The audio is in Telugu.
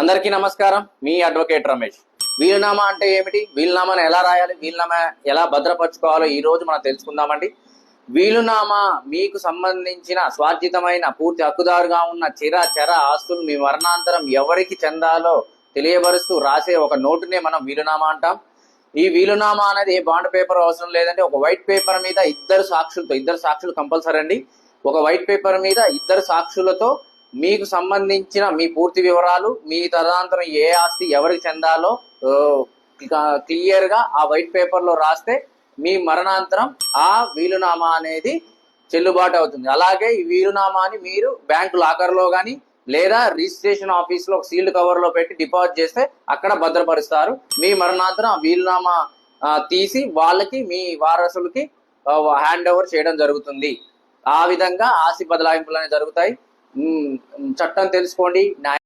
అందరికీ నమస్కారం. మీ అడ్వకేట్ రమేష్. వీలునామా అంటే ఏమిటి? వీలునామాను ఎలా రాయాలి? వీలునామా ఎలా భద్రపరచుకోవాలో ఈ రోజు మనం తెలుసుకుందామండి. వీలునామా మీకు సంబంధించిన స్వార్జితమైన పూర్తి హక్కుదారుగా ఉన్న చిర చర ఆస్తులు మీ మరణాంతరం ఎవరికి చెందాలో తెలియబరుస్తూ రాసే ఒక నోటునే మనం వీలునామా అంటాం. ఈ వీలునామా అనేది ఏ బాండ్ పేపర్ అవసరం లేదండి. ఒక వైట్ పేపర్ మీద ఇద్దరు సాక్షులతో ఇద్దరు సాక్షులు కంపల్సరీ అండి. ఒక వైట్ పేపర్ మీద ఇద్దరు సాక్షులతో మీకు సంబంధించిన మీ పూర్తి వివరాలు మీ తదనంతరం ఏ ఆస్తి ఎవరికి చెందాలో క్లియర్గా ఆ వైట్ పేపర్లో రాస్తే మీ మరణాంతరం ఆ వీలునామా అనేది చెల్లుబాటు అవుతుంది. అలాగే ఈ వీలునామాని మీరు బ్యాంకు లాకర్లో గాని లేదా రిజిస్ట్రేషన్ ఆఫీస్లో సీల్డ్ కవర్లో పెట్టి డిపాజిట్ చేస్తే అక్కడ భద్రపరుస్తారు. మీ మరణాంతరం ఆ వీలునామా తీసి వాళ్ళకి మీ వారసులకి హ్యాండ్ ఓవర్ చేయడం జరుగుతుంది. ఆ విధంగా ఆస్తి బదలాయింపులు అనేవి జరుగుతాయి. చట్టం తెలుసుకోండి. న్యాయ